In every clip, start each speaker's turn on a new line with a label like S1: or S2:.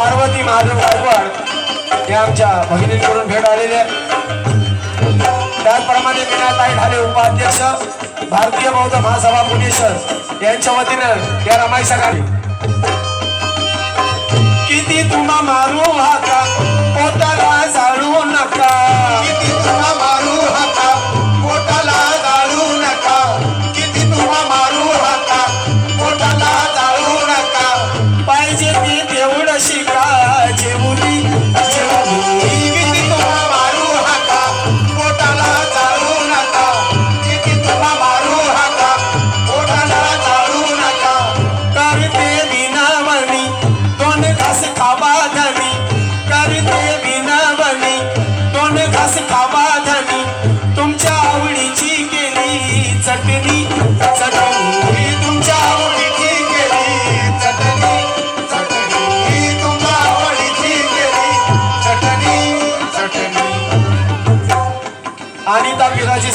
S1: पार्वती महादेव गायकवाड हे आमच्या भगिनींकडून भेट आलेले त्याचप्रमाणे मीनाताई ढाले उपाध्यक्ष भारतीय बौद्ध महासभा पुणे यांच्या वतीनं या रमाई गाडी किती तुम्हा मारू हाका पोटाला जाणू नका.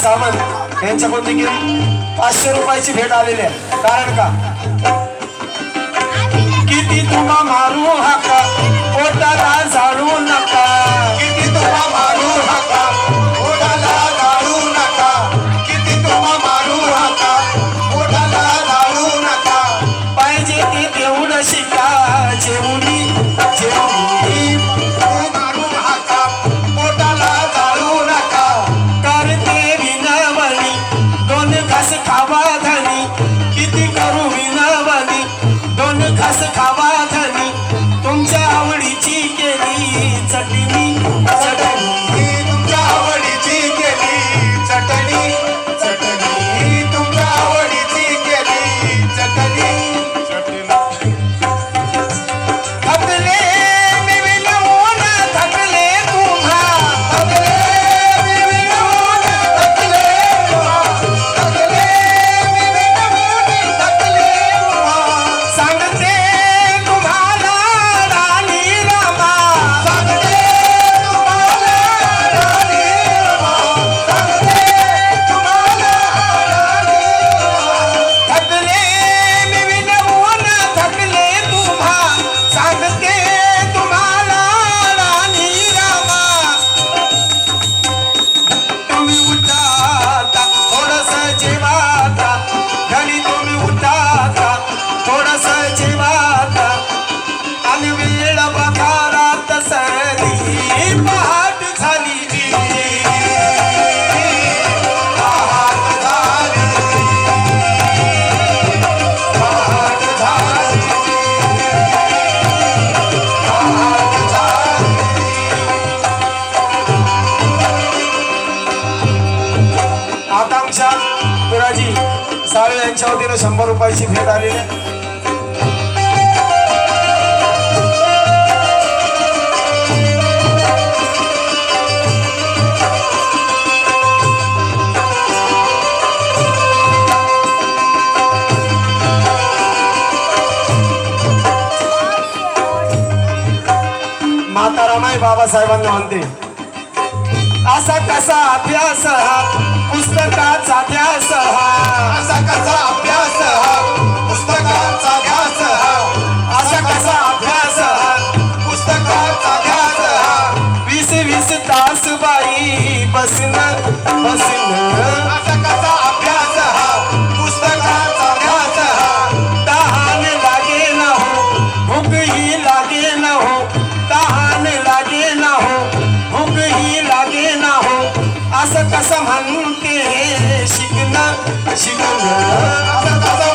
S1: सावंत यांच्याकडून देखील पाचशे रुपयाची भेट आलेली आहे. कारण का? किती तुम्हा मारू हाका पोटाला झाडू नका. यांच्या वतीनं शंभर रुपयाची भेट आलेली माता रामाई बाबासाहेबांना म्हणते असा कसा अभ्यास हा? पुस्तकाचा
S2: अभ्यास हा? 시골로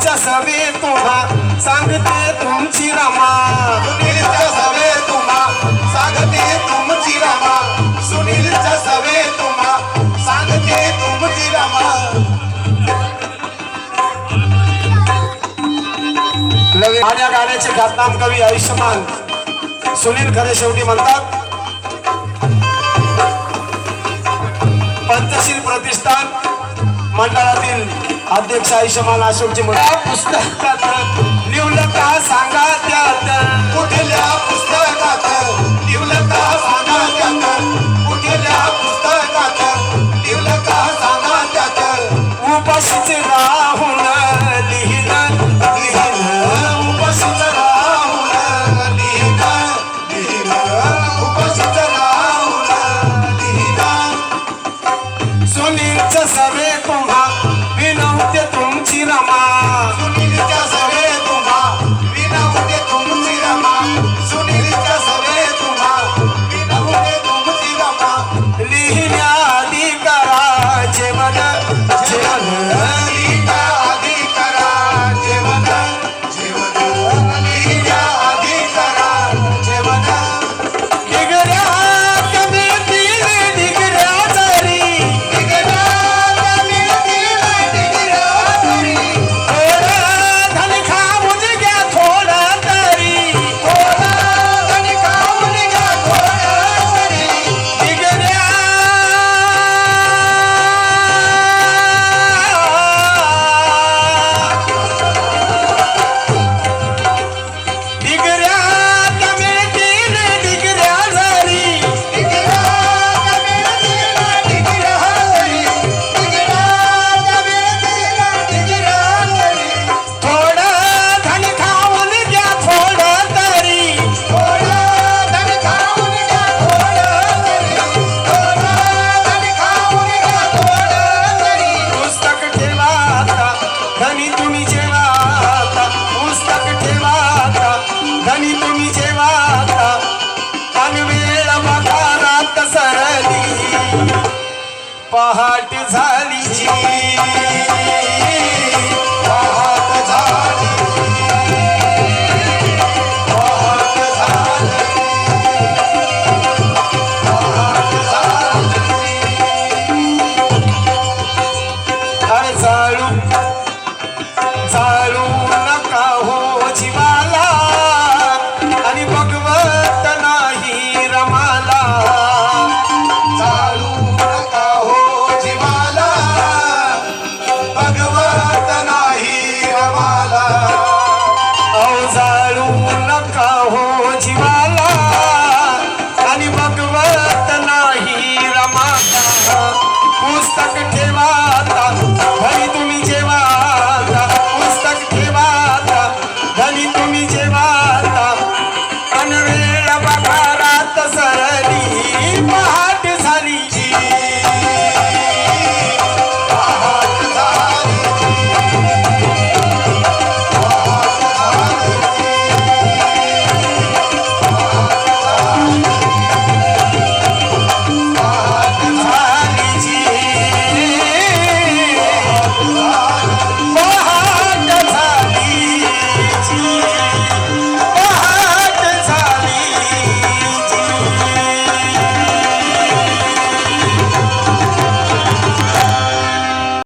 S1: दिलच्या सवे तुम्हा सांगते तुमची रमा.
S2: सुनीलच्या सवे तुम्हा सांगते तुमची रमा. सुनीलच्या सवे तुम्हा सांगते तुमची रमा.
S1: माझ्या गाण्याचे गातनाम कवी आयुष्यमान. सुनील खरे शेवटी म्हणतात पंचशील प्रतिष्ठान मंडळातील अध्यक्ष आयुष्यमान अशोकजी म्हणून. पुस्तकात लिवलं का सांगा त्यात?
S2: कुठल्या पुस्तकात लिवलं का सांगा त्यात? कुठल्या पुस्तकात लिवलं का सांगा त्यात?
S1: उपाशीचे राहून पहाट झाली पाहिजे वाता अनवेळ बघारात सरली पहा.